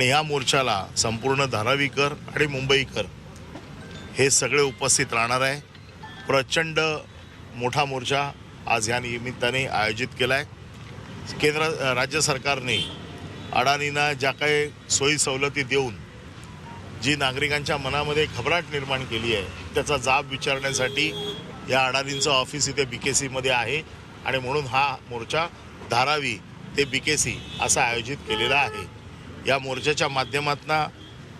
आणि या मोर्चाला संपूर्ण धारावीकर आणि मुंबईकर हे सगळे उपस्थित राहणार आहे. प्रचंड मोठा मोर्चा आज या निमित्ताने आयोजित केला आहे केंद्र राज्य सरकारने अडाणींना ज्या काही सोयी सवलती देऊन जी नागरिकांच्या मनामध्ये घबराट निर्माण केली आहे त्याचा जाब विचारण्यासाठी या अडाणींचं ऑफिस इथे बी के सीमध्ये आहे आणि म्हणून हा मोर्चा धारावी ते बी के सी असा आयोजित केलेला आहे. या मोर्चाच्या माध्यमातून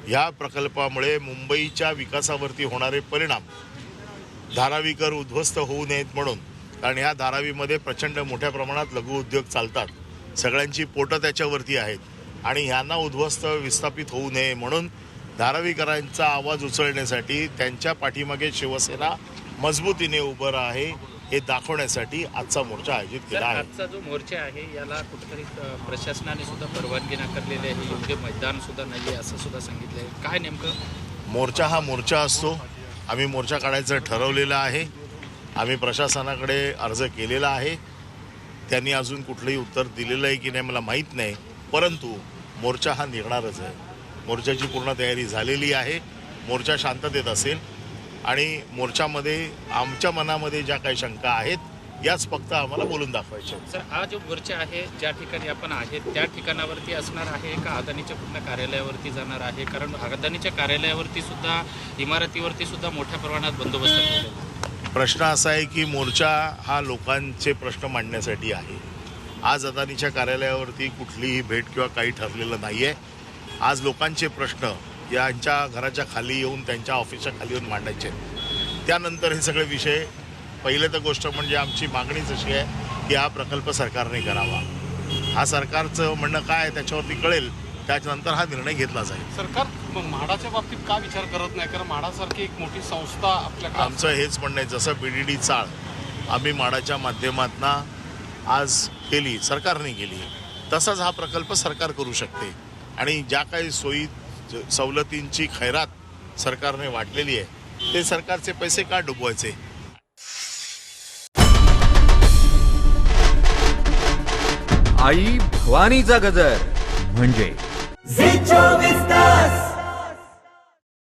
ह्या प्रकल्पामुळे मुंबईच्या विकासावरती होणारे परिणाम धारावीकर उद्ध्वस्त होऊ नयेत म्हणून कारण ह्या धारावीमध्ये प्रचंड मोठ्या प्रमाणात लघुउद्योग चालतात. सगळ्यांची पोटं त्याच्यावरती आहेत आणि ह्यांना उद्ध्वस्त विस्थापित होऊ नये म्हणून धारावीकरांचा आवाज उचलण्यासाठी त्यांच्या पाठीमागे शिवसेना मजबूतीने उभं आहे हे दाखवण्यासाठी आजचा मोर्चा आयोजित केला आहे. आजचा जो मोर्चा आहे याला कुठेतरी प्रशासनाने सुद्धा परवानगी नाकारलेली आहे योग्य मैदान सुद्धा नाही आहे असं सुद्धा सांगितलं आहे काय नेमकं? मोर्चा हा मोर्चा असतो. आम्ही मोर्चा काढायचं ठरवलेलं आहे. आम्ही प्रशासनाकडे अर्ज केलेला आहे. त्यांनी अजून कुठलंही उत्तर दिलेलं आहे की नाही मला माहीत नाही. परंतु मोर्चा हा निघणारच आहे. मोर्चाची पूर्ण तयारी झालेली आहे. मोर्चा शांततेत असेल. आणि मोर्चामध्ये आमच्या मनामध्ये ज्या काही शंका आहेत याच फक्त आम्हाला बोलून दाखवायच्या. सर हा जो मोर्चा आहे ज्या ठिकाणी आपण आहे त्या ठिकाणावरती असणार आहे का? अदानीच्या पूर्ण कार्यालयावरती जाणार आहे? कारण अदानीच्या कार्यालयावरती सुद्धा इमारतीवरती सुद्धा मोठ्या प्रमाणात बंदोबस्त प्रश्न असा आहे की मोर्चा हा लोकांचे प्रश्न मांडण्यासाठी आहे. आज अदानीच्या कार्यालयावरती कुठलीही भेट किंवा काही ठरलेलं नाही आहे आज लोकांचे प्रश्न यांच्या घराच्या खाली येऊन त्यांच्या ऑफिसच्या खाली येऊन मांडायचे. त्यानंतर हे सगळे विषय पहिले तर गोष्ट म्हणजे आमची मागणीच अशी आहे की हा प्रकल्प सरकारने करावा. हा सरकारचं म्हणणं काय त्याच्यावरती कळेल त्याच्यानंतर हा निर्णय घेतला जाईल. सरकार मग म्हाडाच्या बाबतीत का विचार करत नाही? कारण म्हाडासारखी एक मोठी संस्था आपल्याकडे आमचं हेच म्हणणं आहे जसं बी डी डी चाळ आम्ही माडाच्या माध्यमातून आज केली सरकारने केली. तसाच हा प्रकल्प सरकार करू शकते. आणि ज्या काही सोयी सवलतींची खैरात सरकारने वाटलेली आहे. ते सरकारचे पैसे का डुबवायचे? आई भवानीचा गजर म्हणजे झी चोवीस तास.